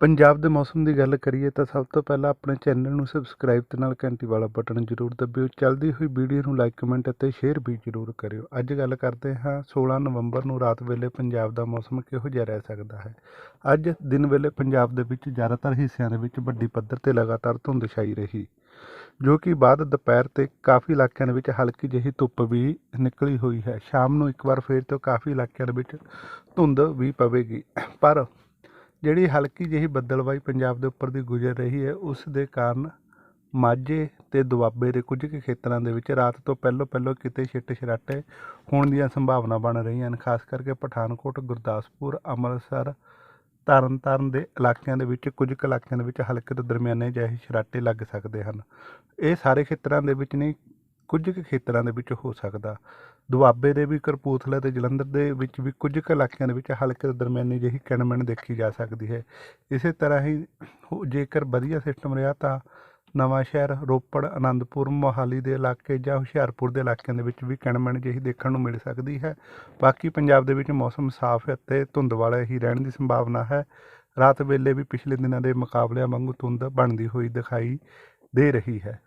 ਪੰਜਾਬ ਦੇ ਮੌਸਮ ਦੀ ਗੱਲ ਕਰੀਏ ਤਾਂ ਸਭ ਤੋਂ ਪਹਿਲਾਂ ਆਪਣੇ ਚੈਨਲ ਨੂੰ ਸਬਸਕ੍ਰਾਈਬ ਤੇ ਨਾਲ ਘੰਟੀ ਵਾਲਾ ਬਟਨ ਜ਼ਰੂਰ ਦਬਿਓ। ਚੱਲਦੀ ਹੋਈ ਵੀਡੀਓ ਨੂੰ ਲਾਈਕ, ਕਮੈਂਟ ਅਤੇ ਸ਼ੇਅਰ ਵੀ ਜ਼ਰੂਰ ਕਰਿਓ। ਅੱਜ ਗੱਲ ਕਰਦੇ ਹਾਂ 16 ਨਵੰਬਰ ਨੂੰ ਰਾਤ ਵੇਲੇ ਪੰਜਾਬ ਦਾ ਮੌਸਮ ਕਿਹੋ ਜਿਹਾ ਰਹਿ ਸਕਦਾ ਹੈ? ਅੱਜ ਦਿਨ ਵੇਲੇ ਪੰਜਾਬ ਦੇ ਵਿੱਚ ਜ਼ਿਆਦਾਤਰ ਹਿੱਸਿਆਂ ਦੇ ਵਿੱਚ ਵੱਡੀ ਪੱਧਰ ਤੇ ਲਗਾਤਾਰ ਧੁੰਦ ਛਾਈ ਰਹੀ, ਜੋ ਕਿ ਬਾਅਦ ਦੁਪਹਿਰ ਤੇ ਕਾਫੀ ਇਲਾਕਿਆਂ ਦੇ ਵਿੱਚ ਹਲਕੀ ਜਿਹੀ ਧੁੱਪ ਵੀ ਨਿਕਲੀ ਹੋਈ ਹੈ। ਸ਼ਾਮ ਨੂੰ ਇੱਕ ਵਾਰ ਫੇਰ ਤੋਂ ਕਾਫੀ ਇਲਾਕਿਆਂ ਦੇ ਵਿੱਚ ਧੁੰਦ ਵੀ ਪਵੇਗੀ। ਪਰ ਜਿਹੜੀ ਹਲਕੀ ਜਿਹੀ ਬੱਦਲਵਾਈ ਪੰਜਾਬ ਦੇ ਉੱਪਰ ਦੀ ਗੁਜ਼ਰ ਰਹੀ ਹੈ, ਉਸ ਦੇ ਕਾਰਨ ਮਾਝੇ ਤੇ ਦੁਆਬੇ ਦੇ ਕੁਝ ਕੁ ਖੇਤਰਾਂ ਦੇ ਵਿੱਚ ਰਾਤ ਤੋਂ ਪਹਿਲਾਂ ਪਹਿਲਾਂ ਕਿਤੇ ਛਿੱਟ ਛਰਾਟੇ ਹੋਣ ਦੀਆਂ ਸੰਭਾਵਨਾ ਬਣ ਰਹੀਆਂ ਹਨ। ਖਾਸ ਕਰਕੇ ਪਠਾਨਕੋਟ, ਗੁਰਦਾਸਪੁਰ, ਅੰਮ੍ਰਿਤਸਰ, ਤਰਨਤਾਰਨ ਦੇ ਇਲਾਕਿਆਂ ਦੇ ਵਿੱਚ ਕੁਝ ਕੁ ਇਲਾਕਿਆਂ ਦੇ ਵਿੱਚ ਹਲਕੇ ਤੋਂ ਦਰਮਿਆਨੇ ਜਿਹੇ ਛਰਾਟੇ ਲੱਗ ਸਕਦੇ ਹਨ। ਇਹ ਸਾਰੇ ਖੇਤਰਾਂ ਦੇ ਵਿੱਚ ਨਹੀਂ, ਕੁਝ ਕੁ ਖੇਤਰਾਂ ਦੇ ਵਿੱਚ ਹੋ ਸਕਦਾ। ਦੁਆਬੇ ਦੇ ਵੀ ਕਰਪੂਥਲਾ ਤੇ ਜਲੰਧਰ ਦੇ ਵਿੱਚ ਵੀ ਕੁਝ ਕੁ ਇਲਾਕਿਆਂ ਦੇ ਵਿੱਚ ਹਲਕੇ ਤੋਂ ਦਰਮਿਆਨੀ ਜਿਹੀ ਕਿਣਮਣ ਦੇਖੀ ਜਾ ਸਕਦੀ ਹੈ। ਇਸੇ ਤਰ੍ਹਾਂ ਹੀ ਜੇਕਰ ਵਧੀਆ ਸਿਸਟਮ ਰਿਹਾ ਤਾਂ ਨਵਾਂ ਸ਼ਹਿਰ ਰੋਪੜ ਆਨੰਦਪੁਰ ਮੋਹਾਲੀ ਦੇ ਇਲਾਕੇ ਜਾਂ ਹੁਸ਼ਿਆਰਪੁਰ ਦੇ ਇਲਾਕਿਆਂ ਦੇ ਵਿੱਚ ਵੀ ਕਿਣਮਣ ਜਿਹੀ ਦੇਖਣ ਨੂੰ ਮਿਲ ਸਕਦੀ ਹੈ। ਬਾਕੀ ਪੰਜਾਬ ਦੇ ਵਿੱਚ ਮੌਸਮ ਸਾਫ਼ ਅਤੇ ਧੁੰਦ ਵਾਲਾ ਹੀ ਰਹਿਣ ਦੀ ਸੰਭਾਵਨਾ ਹੈ। ਰਾਤ ਵੇਲੇ ਵੀ ਪਿਛਲੇ ਦਿਨਾਂ ਦੇ ਮੁਕਾਬਲਿਆਂ ਵਾਂਗੂ ਧੁੰਦ ਬਣਦੀ ਹੋਈ ਦਿਖਾਈ ਦੇ ਰਹੀ ਹੈ।